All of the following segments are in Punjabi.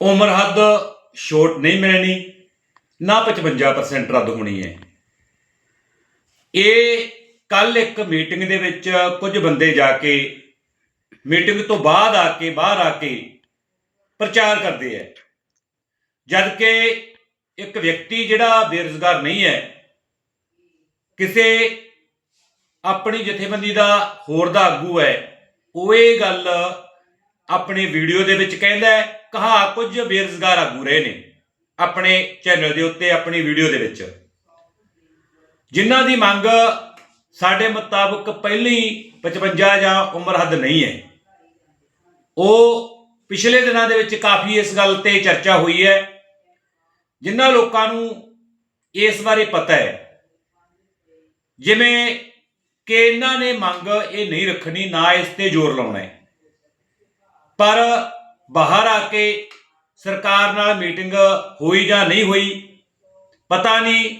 ਉਮਰ ਹੱਦ ਛੋਟ ਨਹੀਂ ਮਿਲਣੀ, ਨਾ 55% ਰੱਦ ਹੋਣੀ ਹੈ। ਇਹ ਕੱਲ ਇੱਕ ਮੀਟਿੰਗ ਦੇ ਵਿੱਚ ਕੁਝ ਬੰਦੇ ਜਾ ਕੇ ਮੀਟਿੰਗ ਤੋਂ ਬਾਅਦ ਆ ਕੇ, ਬਾਹਰ ਆ ਕੇ ਪ੍ਰਚਾਰ ਕਰਦੇ ਹੈ। ਜਦ ਕਿ ਇੱਕ ਵਿਅਕਤੀ ਜਿਹੜਾ ਬੇਰੁਜ਼ਗਾਰ ਨਹੀਂ ਹੈ, ਕਿਸੇ ਆਪਣੀ ਜਥੇਬੰਦੀ ਦਾ ਹੋਰ ਦਾ ਆਗੂ ਹੈ, ਉਹ ਇਹ ਗੱਲ ਆਪਣੀ ਵੀਡੀਓ ਦੇ ਵਿੱਚ ਕਹਿੰਦਾ ਹੈ, ਕਹਾ ਕੁਝ ਬੇਰੁਜ਼ਗਾਰ ਆਗੂ ਰਹੇ ਨੇ ਆਪਣੇ ਚੈਨਲ ਦੇ ਉੱਤੇ, ਆਪਣੀ ਵੀਡੀਓ ਦੇ ਵਿੱਚ। ਜਿਨ੍ਹਾਂ ਦੀ ਮੰਗ ਸਾਡੇ ਮੁਤਾਬਕ ਪਹਿਲੀ 55 ਜਾਂ ਉਮਰ ਹੱਦ ਨਹੀਂ ਹੈ। ਉਹ ਪਿਛਲੇ ਦਿਨਾਂ ਦੇ ਵਿੱਚ ਕਾਫੀ ਇਸ ਗੱਲ ਤੇ ਚਰਚਾ ਹੋਈ ਹੈ, ਜਿਨ੍ਹਾਂ ਲੋਕਾਂ ਨੂੰ ਇਸ ਬਾਰੇ ਪਤਾ ਹੈ। ਜਿਵੇਂ ਕਿ ਇਹਨਾਂ ਨੇ ਮੰਗ ਇਹ ਨਹੀਂ ਰੱਖਣੀ, ਨਾ ਇਸ ਤੇ ਜ਼ੋਰ ਲਾਉਣਾ ਹੈ। ਪਰ ਬਾਹਰ ਆ ਕੇ ਸਰਕਾਰ ਨਾਲ ਮੀਟਿੰਗ ਹੋਈ ਜਾਂ ਨਹੀਂ ਹੋਈ, ਪਤਾ ਨਹੀਂ।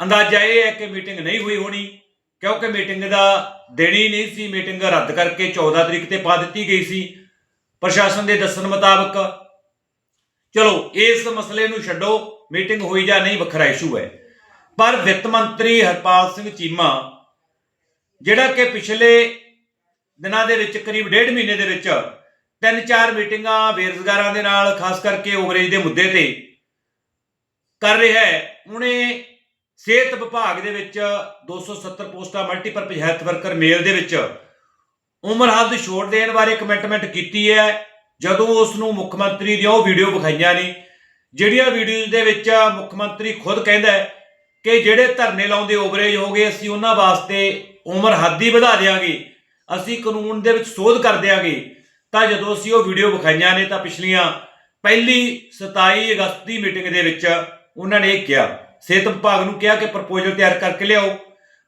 ਅੰਦਾਜ਼ਾ ਇਹ ਹੈ ਕਿ ਮੀਟਿੰਗ ਨਹੀਂ ਹੋਈ ਹੋਣੀ, ਕਿਉਂਕਿ ਮੀਟਿੰਗ ਦਾ ਦਿਨ ਹੀ ਨਹੀਂ ਸੀ। ਮੀਟਿੰਗ ਰੱਦ ਕਰਕੇ 14 ਤਰੀਕ ਤੇ ਪਾ ਦਿੱਤੀ ਗਈ ਸੀ ਪ੍ਰਸ਼ਾਸਨ ਦੇ ਦੱਸਣ ਮੁਤਾਬਕ। ਚਲੋ, ਇਸ ਮਸਲੇ ਨੂੰ ਛੱਡੋ, ਮੀਟਿੰਗ ਹੋਈ ਜਾਂ ਨਹੀਂ, ਵੱਖਰਾ ਇਸ਼ੂ ਹੈ। ਪਰ ਵਿੱਤ ਮੰਤਰੀ ਹਰਪਾਲ ਸਿੰਘ ਚੀਮਾ, ਜਿਹੜਾ ਕਿ ਪਿਛਲੇ ਦਿਨਾਂ ਦੇ ਵਿੱਚ ਕਰੀਬ ਡੇਢ ਮਹੀਨੇ ਦੇ ਵਿੱਚ ਤਿੰਨ ਚਾਰ ਮੀਟਿੰਗਾਂ ਬੇਰੁਜ਼ਗਾਰਾਂ ਦੇ ਨਾਲ, ਖਾਸ ਕਰਕੇ ਓਵਰੇਜ ਦੇ ਮੁੱਦੇ ਤੇ ਕਰ ਰਿਹਾ ਹੈ। ਉਹਨੇ ਸਿਹਤ ਵਿਭਾਗ ਦੇ ਵਿੱਚ 270 ਪੋਸਟਾਂ ਮਲਟੀਪਰਪਸ ਹੈਲਥ ਵਰਕਰ ਮੇਲ ਦੇ ਵਿੱਚ ਉਮਰ ਹੱਦ ਛੋੜ ਦੇਣ ਬਾਰੇ ਕਮਿਟਮੈਂਟ ਕੀਤੀ ਹੈ। ਜਦੋਂ ਉਸ ਨੂੰ ਮੁੱਖ ਮੰਤਰੀ ਦੀਆਂ ਉਹ ਵੀਡੀਓ ਵਿਖਾਈਆਂ ਨੇ, ਜਿਹੜੀਆਂ ਵੀਡੀਓਜ਼ ਦੇ ਵਿੱਚ ਮੁੱਖ ਮੰਤਰੀ ਖੁਦ ਕਹਿੰਦਾ ਹੈ ਕਿ ਜਿਹੜੇ ਧਰਨੇ ਲਾਉਂਦੇ ਓਵਰੇਜ ਹੋ ਗਏ, ਅਸੀਂ ਉਹਨਾਂ ਵਾਸਤੇ ਉਮਰ ਹੱਦ ਹੀ ਵਧਾ ਦੇਵਾਂਗੇ ਅਸੀਂ ਕਾਨੂੰਨ ਦੇ ਵਿੱਚ ਸੋਧ ਕਰ ਦੇਵਾਂਗੇ ਤਾਂ ਜਦੋਂ ਅਸੀਂ ਉਹ ਵੀਡੀਓ ਵਿਖਾਈਆਂ ਨੇ ਤਾਂ ਪਿਛਲੀਆਂ ਪਹਿਲੀ 27 ਅਗਸਤ ਦੀ ਮੀਟਿੰਗ ਦੇ ਵਿੱਚ ਉਹਨਾਂ ਨੇ ਇਹ ਕਿਹਾ। ਸਿਹਤ ਵਿਭਾਗ ਨੂੰ ਕਿਹਾ ਕਿ ਪ੍ਰਪੋਜ਼ਲ ਤਿਆਰ ਕਰਕੇ ਲਿਆਓ।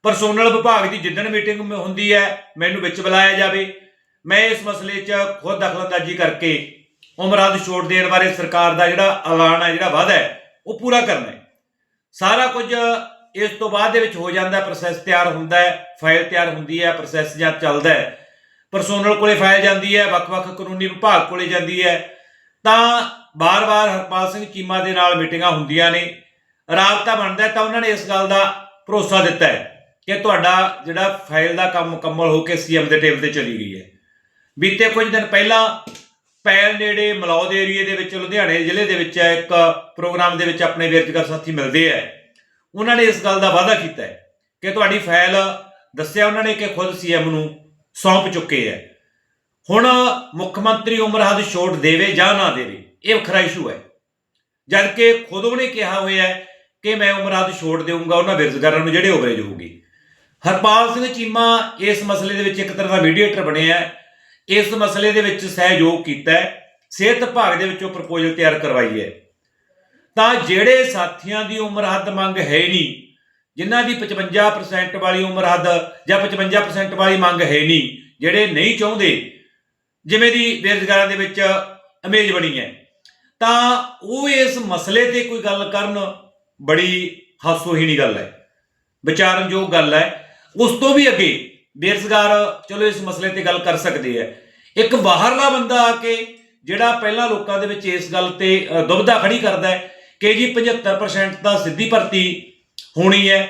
ਪਰਸੋਨਲ ਵਿਭਾਗ ਦੀ ਜਿੱਦਣ ਮੀਟਿੰਗ ਹੁੰਦੀ ਹੈ, ਮੈਨੂੰ ਵਿੱਚ ਬੁਲਾਇਆ ਜਾਵੇ। ਮੈਂ ਇਸ ਮਸਲੇ 'ਚ ਖੁਦ ਦਖਲਅੰਦਾਜ਼ੀ ਕਰਕੇ ਉਮਰਾਂ ਹੱਦ ਛੋਟ ਦੇਣ ਬਾਰੇ ਸਰਕਾਰ ਦਾ ਜਿਹੜਾ ਐਲਾਨ ਹੈ, ਜਿਹੜਾ ਵਾਅਦਾ ਹੈ, ਉਹ ਪੂਰਾ ਕਰਨਾ ਹੈ। ਸਾਰਾ ਕੁਝ ਇਸ ਤੋਂ ਬਾਅਦ ਦੇ ਵਿੱਚ ਹੋ ਜਾਂਦਾ ਪ੍ਰੋਸੈਸ ਤਿਆਰ ਹੁੰਦਾ ਹੈ ਫਾਈਲ ਤਿਆਰ ਹੁੰਦੀ ਹੈ ਪ੍ਰੋਸੈਸ ਜਾਂ ਚੱਲਦਾ ਹੈ। ਪਰਸੋਨਲ ਕੋਲੇ ਫਾਈਲ ਜਾਂਦੀ ਹੈ, ਵੱਖ-ਵੱਖ ਕਾਨੂੰਨੀ ਵਿਭਾਗ ਕੋਲੇ ਜਾਂਦੀ ਹੈ। ਤਾਂ ਬਾਰ-ਬਾਰ ਹਰਪਾਲ ਸਿੰਘ ਚੀਮਾ ਦੇ ਨਾਲ ਮੀਟਿੰਗਾਂ ਹੁੰਦੀਆਂ ਨੇ। ਰਾਬਤਾ ਬਣਦਾ ਤਾਂ ਉਹਨਾਂ ਨੇ ਇਸ ਗੱਲ ਦਾ ਭਰੋਸਾ ਦਿੱਤਾ ਹੈ ਕਿ ਤੁਹਾਡਾ ਜਿਹੜਾ ਫਾਈਲ ਦਾ ਕੰਮ ਮੁਕੰਮਲ ਹੋ ਕੇ ਸੀਐਮ ਦੇ ਟੇਬਲ ਤੇ ਚਲੀ ਗਈ ਹੈ। ਬੀਤੇ ਕੁਝ ਦਿਨ ਪਹਿਲਾਂ ਪੈਲ ਨੇੜੇ ਮਲੌਦ ਏਰੀਏ ਦੇ ਵਿੱਚ, ਲੁਧਿਆਣੇ ਜ਼ਿਲ੍ਹੇ ਦੇ ਵਿੱਚ ਇੱਕ ਪ੍ਰੋਗਰਾਮ ਦੇ ਵਿੱਚ ਆਪਣੇ ਬੇਰੁਜ਼ਗਾਰ ਸਾਥੀ ਮਿਲਦੇ ਆ ਉਹਨਾਂ ਨੇ ਇਸ ਗੱਲ ਦਾ ਵਾਅਦਾ ਕੀਤਾ ਹੈ ਕਿ ਤੁਹਾਡੀ ਫਾਈਲ ਦੱਸਿਆ ਉਹਨਾਂ ਨੇ ਕਿ ਖੁਦ ਸੀਐਮ ਨੂੰ ਸੌਂਪ ਚੁੱਕੇ ਹੈ ਹੁਣ ਮੁੱਖ ਮੰਤਰੀ ਉਮਰ ਹੱਦ ਛੋਟ ਦੇਵੇ ਜਾਂ ਨਾ ਦੇਵੇ, ਇਹ ਵੱਖਰਾ ਇਸ਼ੂ ਹੈ ਜਦ ਕਿ ਖੁਦ ਉਹਨੇ ਕਿਹਾ ਹੋਇਆ ਹੈ ਕਿ ਮੈਂ ਉਮਰ ਹੱਦ ਛੋਟ ਦੇਵਾਂਗਾ ਉਹਨਾਂ ਬੇਰੁਜ਼ਗਾਰਾਂ ਨੂੰ ਜਿਹੜੇ ਓਵਰੇਜ ਹੋਊਗੀ ਹਰਪਾਲ ਸਿੰਘ ਚੀਮਾ ਇਸ ਮਸਲੇ ਦੇ ਵਿੱਚ ਇੱਕ ਤਰ੍ਹਾਂ ਦਾ ਮੀਡੀਏਟਰ ਬਣਿਆ ਹੈ ਇਸ ਮਸਲੇ ਦੇ ਵਿੱਚ ਸਹਿਯੋਗ ਕੀਤਾ ਹੈ ਸਿਹਤ ਵਿਭਾਗ ਦੇ ਵਿੱਚੋਂ ਪ੍ਰਪੋਜ਼ਲ ਤਿਆਰ ਕਰਵਾਈ ਹੈ ਤਾਂ ਜਿਹੜੇ ਸਾਥੀਆਂ ਦੀ ਉਮਰ ਹੱਦ ਮੰਗ ਹੈ ਨਹੀਂ ਜਿਨ੍ਹਾਂ ਦੀ 55% ਵਾਲੀ ਉਮਰ ਹੱਦ ਜਾਂ 55% ਵਾਲੀ ਮੰਗ ਹੈ ਨਹੀਂ, ਜਿਹੜੇ ਨਹੀਂ ਚਾਹੁੰਦੇ, ਜਿਵੇਂ ਦੀ ਬੇਰੁਜ਼ਗਾਰਾਂ ਦੇ ਵਿੱਚ ਅਮੇਜ ਬਣੀ ਹੈ, ਤਾਂ ਉਹ ਇਸ ਮਸਲੇ ਤੇ ਕੋਈ ਗੱਲ ਕਰਨ ਬੜੀ ਹਾਸੋਹੀਣੀ ਗੱਲ ਹੈ, ਵਿਚਾਰਨਯੋਗ ਗੱਲ ਹੈ। ਉਸ ਤੋਂ ਵੀ ਅੱਗੇ ਬੇਰੁਜ਼ਗਾਰ ਚਲੋ ਇਸ ਮਸਲੇ ਤੇ ਗੱਲ ਕਰ ਸਕਦੇ ਆ ਇੱਕ ਬਾਹਰਲਾ ਬੰਦਾ ਆ ਕੇ ਜਿਹੜਾ ਪਹਿਲਾਂ ਲੋਕਾਂ ਦੇ ਵਿੱਚ ਇਸ ਗੱਲ ਤੇ ਦੁਬਧਾ ਦੁਬਿਧਾ ਖੜੀ ਕਰਦਾ ਹੈ ਕਿ ਜੀ 75% ਤਾਂ ਸਿੱਧੀ ਭਰਤੀ ਹੋਣੀ ਹੈ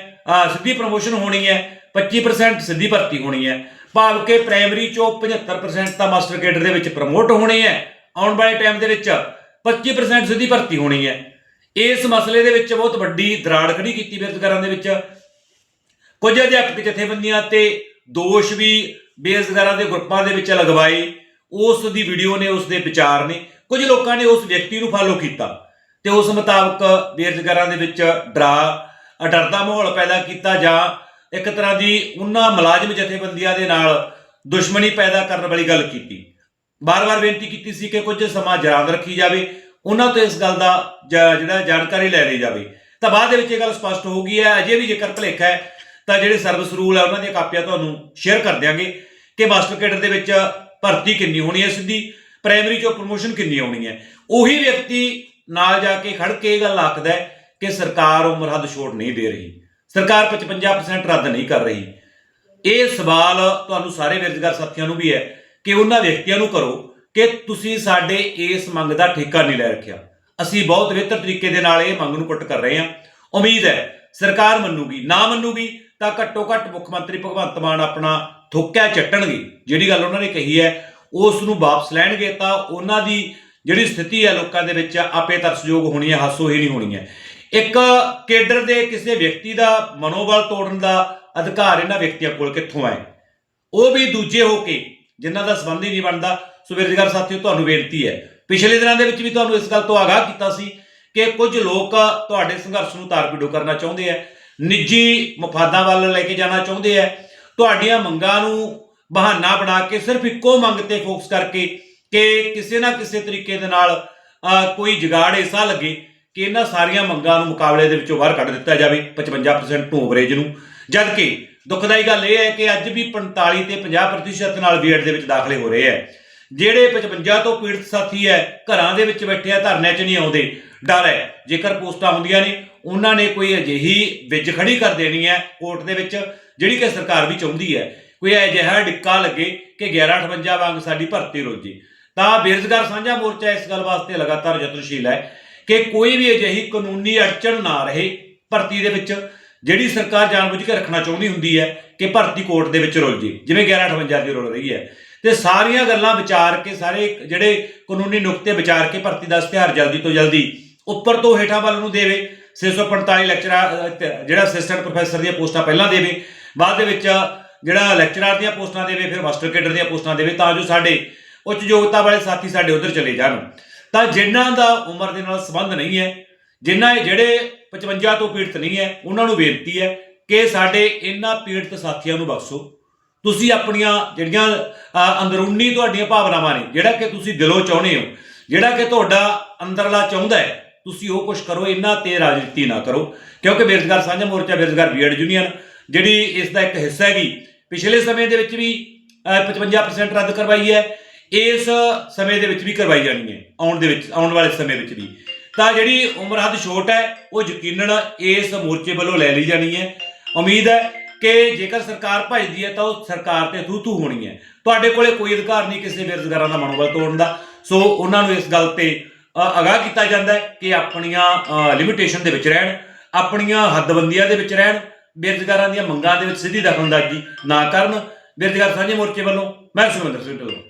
ਸਿੱਧੀ ਪ੍ਰਮੋਸ਼ਨ ਹੋਣੀ ਹੈ 25% ਸਿੱਧੀ ਭਰਤੀ ਹੋਣੀ ਹੈ। ਭਾਵ ਕਿ ਪ੍ਰਾਇਮਰੀ ਚੋਂ 75% ਤਾਂ ਮਾਸਟਰ ਕੇਡਰ ਦੇ ਵਿੱਚ ਪ੍ਰਮੋਟ ਹੋਣੇ ਹੈ, ਆਉਣ ਵਾਲੇ ਟਾਈਮ ਦੇ ਵਿੱਚ 25% ਸਿੱਧੀ ਭਰਤੀ ਹੋਣੀ ਹੈ। ਇਸ ਮਸਲੇ ਦੇ ਵਿੱਚ ਬਹੁਤ ਵੱਡੀ ਦਰਾੜ ਖੜੀ ਕੀਤੀ ਬੇਰੁਜ਼ਗਾਰਾਂ ਦੇ ਵਿੱਚ। ਕੁਝ ਅਧਿਆਪਕ ਜਥੇਬੰਦੀਆਂ ਤੇ ਦੋਸ਼ ਵੀ ਬੇਰੁਜ਼ਗਾਰਾਂ ਦੇ ਗਰੁੱਪਾਂ ਦੇ ਵਿੱਚ ਲਗਵਾਏ। ਉਸ ਦੀ ਵੀਡੀਓ ਨੇ ਉਸ ਦੇ ਵਿਚਾਰ ਨੇ। ਕੁਝ ਲੋਕਾਂ ਨੇ ਉਸ ਵਿਅਕਤੀ ਨੂੰ ਫਾਲੋ ਕੀਤਾ ਤੇ ਉਸ ਮੁਤਾਬਕ ਬੇਰੁਜ਼ਗਾਰਾਂ ਦੇ ਵਿੱਚ ਡਰਾ ਅਡਰਦਾ ਮਾਹੌਲ ਪੈਦਾ ਕੀਤਾ ਜਾਂ ਇੱਕ ਤਰ੍ਹਾਂ ਦੀ ਉਹਨਾਂ ਮੁਲਾਜ਼ਮ ਜਥੇਬੰਦੀਆਂ ਦੇ ਨਾਲ ਦੁਸ਼ਮਣੀ ਪੈਦਾ ਕਰਨ ਵਾਲੀ ਗੱਲ ਕੀਤੀ। ਬਾਰ-ਬਾਰ ਬੇਨਤੀ ਕੀਤੀ ਸੀ ਕਿ ਕੁਝ ਸਮਾਂ ਯਾਦ ਰੱਖੀ ਜਾਵੇ ਉਹਨਾਂ ਤੋਂ ਇਸ ਗੱਲ ਦਾ ਜ- ਜਿਹੜਾ ਜਾਣਕਾਰੀ ਲੈ ਲਈ ਜਾਵੇ। ਤਾਂ ਬਾਅਦ ਦੇ ਵਿੱਚ ਇਹ ਗੱਲ ਸਪਸ਼ਟ ਹੋ ਗਈ ਹੈ, ਅਜੇ ਵੀ ਜੇਕਰ ਭੁਲੇਖਾ ਹੈ, ਤਾਂ ਜਿਹੜੇ ਸਰਵਿਸ ਰੂਲ ਹੈ ਉਹਨਾਂ ਦੀਆਂ ਕਾਪੀਆਂ ਤੁਹਾਨੂੰ ਸ਼ੇਅਰ ਕਰ ਦਿਆਂਗੇ ਕਿ ਮਾਸਟਰ ਕੇਡਰ ਦੇ ਵਿੱਚ ਭਰਤੀ ਕਿੰਨੀ ਹੋਣੀ ਹੈ ਸਿੱਧੀ, ਪ੍ਰਾਇਮਰੀ ਚੋਂ ਪ੍ਰਮੋਸ਼ਨ ਕਿੰਨੀ ਆਉਣੀ ਹੈ। ਉਹੀ ਵਿਅਕਤੀ ਨਾਲ ਜਾ ਕੇ ਖੜ ਕੇ ਇਹ ਗੱਲ ਆਖਦਾ ਹੈ ਕਿ ਸਰਕਾਰ ਉਮਰ ਹੱਦ ਛੋਟ ਨਹੀਂ ਦੇ ਰਹੀ। ਸਰਕਾਰ 55% ਰੱਦ ਨਹੀਂ ਕਰ ਰਹੀ। ਇਹ ਸਵਾਲ ਤੁਹਾਨੂੰ ਸਾਰੇ ਬੇਰੁਜ਼ਗਾਰ ਸਾਥੀਆਂ ਨੂੰ ਵੀ ਹੈ ਕਿ ਉਹਨਾਂ ਵਿਅਕਤੀਆਂ ਨੂੰ ਕਰੋ ਕਿ ਤੁਸੀਂ ਸਾਡੇ ਇਸ ਮੰਗ ਦਾ ਠੇਕਾ ਨਹੀਂ ਲੈ ਰੱਖਿਆ। ਅਸੀਂ ਬਹੁਤ ਬਿਹਤਰ ਤਰੀਕੇ ਦੇ ਨਾਲ ਇਹ ਮੰਗ ਨੂੰ ਪੁੱਟ ਕਰ ਰਹੇ ਹਾਂ। ਉਮੀਦ ਹੈ ਸਰਕਾਰ ਮੰਨੂਗੀ, ਨਾ ਮੰਨੂਗੀ ਤਾਂ ਘੱਟੋ ਘੱਟ ਮੁੱਖ ਮੰਤਰੀ ਭਗਵੰਤ ਮਾਨ ਆਪਣਾ ਥੁੱਕਿਆ ਚੱਟਣਗੇ। ਜਿਹੜੀ ਗੱਲ ਉਹਨਾਂ ਨੇ ਕਹੀ ਹੈ, ਉਸ ਨੂੰ ਵਾਪਸ ਲੈਣਗੇ ਤਾਂ ਉਹਨਾਂ ਦੀ ਜਿਹੜੀ ਸਥਿਤੀ ਹੈ ਲੋਕਾਂ ਦੇ ਵਿੱਚ ਆਪੇ ਤਰਸਯੋਗ ਹੋਣੀ ਹੈ ਹਾਸੋ ਹੀ ਨਹੀਂ ਹੋਣੀ ਹੈ। ਇੱਕ ਕੇਡਰ ਦੇ ਕਿਸੇ ਵਿਅਕਤੀ ਦਾ ਮਨੋਬਲ ਤੋੜਨ ਦਾ ਅਧਿਕਾਰ ਇਹਨਾਂ ਵਿਅਕਤੀਆਂ ਕੋਲ ਕਿੱਥੋਂ ਆਏ? ਉਹ ਵੀ ਦੂਜੇ ਹੋ ਕੇ ਜਿਨ੍ਹਾਂ ਦਾ ਸੰਬੰਧ ਹੀ ਨਹੀਂ ਬਣਦਾ। ਸੋ ਬੇਰੁਜ਼ਗਾਰ ਸਾਥੀਓ, ਤੁਹਾਨੂੰ ਬੇਨਤੀ ਹੈ। ਪਿਛਲੇ ਦਿਨਾਂ ਦੇ ਵਿੱਚ ਵੀ ਤੁਹਾਨੂੰ ਇਸ ਗੱਲ ਤੋਂ ਆਗਾਹ ਕੀਤਾ ਸੀ ਕਿ ਕੁਝ ਲੋਕ ਤੁਹਾਡੇ ਸੰਘਰਸ਼ ਨੂੰ ਤਾਰਪੀਡੋ ਕਰਨਾ ਚਾਹੁੰਦੇ ਆ, ਨਿੱਜੀ ਮਫਾਦਾਂ ਵੱਲ ਲੈ ਕੇ ਜਾਣਾ ਚਾਹੁੰਦੇ ਆ। ਤੁਹਾਡੀਆਂ ਮੰਗਾਂ ਨੂੰ ਬਹਾਨਾ ਬਣਾ ਕੇ ਸਿਰਫ ਇੱਕੋ ਮੰਗ ਤੇ ਫੋਕਸ ਕਰਕੇ ਕਿ ਕਿਸੇ ਨਾ ਕਿਸੇ ਤਰੀਕੇ ਦੇ ਨਾਲ ਕੋਈ ਜਗਾੜ ਐਸਾ ਲੱਗੇ। ਕਿ ਇਹਨਾਂ ਸਾਰੀਆਂ ਮੰਗਾਂ ਨੂੰ ਮੁਕਾਬਲੇ ਦੇ ਵਿੱਚੋਂ ਬਾਹਰ ਕੱਢ ਦਿੱਤਾ ਜਾਵੇ 55% ਨੂੰ ਓਵਰੇਜ ਨੂੰ। ਜਦ ਕਿ ਦੁਖਦਾਈ ਗੱਲ ਇਹ ਹੈ ਕਿ ਅੱਜ ਵੀ 45 ਤੇ 50% ਨਾਲ ਬੀਐਡ ਦੇ ਵਿੱਚ ਦਾਖਲੇ ਹੋ ਰਹੇ ਹੈ। ਜਿਹੜੇ 55 ਤੋਂ ਪੀੜਤ ਸਾਥੀ ਹੈ, ਘਰਾਂ ਦੇ ਵਿੱਚ ਬੈਠੇ ਆ ਧਰਨਿਆਂ 'ਚ ਨਹੀਂ ਆਉਂਦੇ, ਡਰ ਹੈ। ਜੇਕਰ ਪੋਸਟਾਂ ਹੁੰਦੀਆਂ ਨੇ, ਉਹਨਾਂ ਨੇ ਕੋਈ ਅਜਿਹੀ ਵਿੱਚ ਖੜੀ ਕਰ ਦੇਣੀ ਹੈ ਕੋਰਟ ਦੇ ਵਿੱਚ, ਜਿਹੜੀ ਕਿ ਸਰਕਾਰ ਵੀ ਚਾਹੁੰਦੀ ਹੈ। ਕੋਈ ਅਜਿਹਾ ਡਿੱਕਾ ਲੱਗੇ ਕਿ 1158 ਵਾਂਗ ਸਾਡੀ ਭਰਤੀ ਰੁੱਝ ਤਾਂ ਬੇਰੁਜ਼ਗਾਰ ਸਾਂਝਾ ਮੋਰਚਾ ਇਸ ਗੱਲ ਵਾਸਤੇ ਲਗਾਤਾਰ ਯਤਨਸ਼ੀਲ ਹੈ ਕਿ ਕੋਈ ਵੀ ਅਜਿਹੀ ਕਾਨੂੰਨੀ ਅੜਚਣ ਨਾ ਰਹੇ। ਭਰਤੀ ਦੇ ਵਿੱਚ ਜਿਹੜੀ ਸਰਕਾਰ ਜਾਣਬੁੱਝ ਕੇ ਰੱਖਣਾ ਚਾਹੁੰਦੀ ਹੁੰਦੀ ਹੈ ਕਿ ਭਰਤੀ ਕੋਰਟ ਦੇ ਵਿੱਚ ਰੁੱਝ ਜੇ। ਜਿਵੇਂ 1158 ਦੀ ਰੁਲ ਰਹੀ ਹੈ। ਤੇ ਸਾਰੀਆਂ ਗੱਲਾਂ ਵਿਚਾਰ ਕੇ ਸਾਰੇ ਜਿਹੜੇ ਕਾਨੂੰਨੀ ਨੁਕਤੇ ਵਿਚਾਰ ਕੇ ਭਰਤੀ ਦਾ ਇਸ਼ਤਿਹਾਰ ਜਲਦੀ ਤੋਂ ਜਲਦੀ ਉੱਪਰ ਤੋਂ ਹੇਠਾਂ ਵੱਲ ਨੂੰ ਦੇਵੇ। 645 ਲੈਕਚਰਰ ਜਿਹੜਾ ਅਸਿਸਟੈਂਟ ਪ੍ਰੋਫੈਸਰ ਦੀਆਂ ਪੋਸਟਾਂ ਪਹਿਲਾਂ ਦੇਵੇ। ਬਾਅਦ ਦੇ ਵਿੱਚ ਜਿਹੜਾ ਲੈਕਚਰਰ ਦੀਆਂ ਪੋਸਟਾਂ ਦੇਵੇ, ਫਿਰ ਮਾਸਟਰ ਕੇਡਰ ਦੀਆਂ ਪੋਸਟਾਂ ਦੇਵੇ, ਤਾਂ ਜੋ ਸਾਡੇ ਉੱਚ ਯੋਗਤਾ ਵਾਲੇ ਸਾਥੀ ਸਾਡੇ ਉਧਰ ਚਲੇ ਜਾਣ। ਤਾਂ ਜਿਨ੍ਹਾਂ ਦਾ ਉਮਰ ਦੇ ਨਾਲ ਸੰਬੰਧ ਨਹੀਂ ਹੈ ਜਿਨ੍ਹਾਂ ਜਿਹੜੇ 55 ਤੋਂ ਪੀੜਤ ਨਹੀਂ ਹੈ ਉਹਨਾਂ ਨੂੰ ਬੇਨਤੀ ਹੈ ਕਿ ਸਾਡੇ ਇਹਨਾਂ ਪੀੜਤ ਸਾਥੀਆਂ ਨੂੰ ਬਖਸ਼ੋ। ਤੁਸੀਂ ਆਪਣੀਆਂ ਜਿਹੜੀਆਂ ਅੰਦਰੂਨੀ ਤੁਹਾਡੀਆਂ ਭਾਵਨਾਵਾਂ ਨੇ ਜਿਹੜਾ ਕਿ ਤੁਸੀਂ ਦਿਲੋਂ ਚਾਹੁੰਦੇ ਹੋ ਜਿਹੜਾ ਕਿ ਤੁਹਾਡਾ ਅੰਦਰਲਾ ਚਾਹੁੰਦਾ ਹੈ ਤੁਸੀਂ ਉਹ ਕੁਝ ਕਰੋ ਇਹਨਾਂ ਤੇ ਰਾਜਨੀਤੀ ਨਾ ਕਰੋ। ਕਿਉਂਕਿ ਬੇਰੁਜ਼ਗਾਰ ਸਾਂਝਾ ਮੋਰਚਾ ਬੇਰੁਜ਼ਗਾਰ ਬੀਐਡ ਯੂਨੀਅਨ ਜਿਹੜੀ ਇਸ ਦਾ ਇੱਕ ਹਿੱਸਾ ਹੈਗੀ ਪਿਛਲੇ ਸਮੇਂ ਦੇ ਵਿੱਚ ਵੀ ਅ, 55% ਰੱਦ ਕਰਵਾਈ ਹੈ ਇਸ ਸਮੇਂ ਦੇ ਵਿੱਚ ਵੀ ਕਰਵਾਈ ਜਾਣੀ ਹੈ, ਆਉਣ ਦੇ ਵਿੱਚ, ਆਉਣ ਵਾਲੇ ਸਮੇਂ ਵਿੱਚ ਵੀ। ਤਾਂ ਜਿਹੜੀ ਉਮਰ ਹੱਦ ਛੋਟ ਹੈ, ਉਹ ਯਕੀਨਨ ਇਸ ਮੋਰਚੇ ਵੱਲੋਂ ਲੈ ਲਈ ਜਾਣੀ ਹੈ। ਉਮੀਦ ਹੈ ਕਿ ਜੇਕਰ ਸਰਕਾਰ ਭਜਦੀ ਹੈ, ਤਾਂ ਉਹ ਸਰਕਾਰ ਤੇ ਥੂ ਥੂ ਹੋਣੀ ਹੈ। ਤੁਹਾਡੇ ਕੋਲੇ ਕੋਈ ਅਧਿਕਾਰ ਨਹੀਂ ਕਿਸੇ ਬੇਰੁਜ਼ਗਾਰਾਂ ਦਾ ਮਨੋਬਲ ਤੋੜਨ ਦਾ। ਸੋ ਉਹਨਾਂ ਨੂੰ ਇਸ ਗੱਲ ਤੇ ਅਗਾਹ ਕੀਤਾ ਜਾਂਦਾ ਹੈ ਕਿ ਆਪਣੀਆਂ ਲਿਮਿਟੇਸ਼ਨ ਦੇ ਵਿੱਚ ਰਹਿਣ, ਆਪਣੀਆਂ ਹੱਦਬੰਦੀਆਂ ਦੇ ਵਿੱਚ ਰਹਿਣ, ਬੇਰੁਜ਼ਗਾਰਾਂ ਦੀਆਂ ਮੰਗਾਂ ਦੇ ਵਿੱਚ ਸਿੱਧੀ ਦਖਲਅੰਦਾਜ਼ੀ ਨਾ ਕਰਨ। ਬੇਰੁਜ਼ਗਾਰ ਸਾਂਝੇ ਮੋਰਚੇ ਵੱਲੋਂ, ਮੈਂ ਸੁਖਵਿੰਦਰ ਸਿੰਘ ਢਿੱਲੋਂ।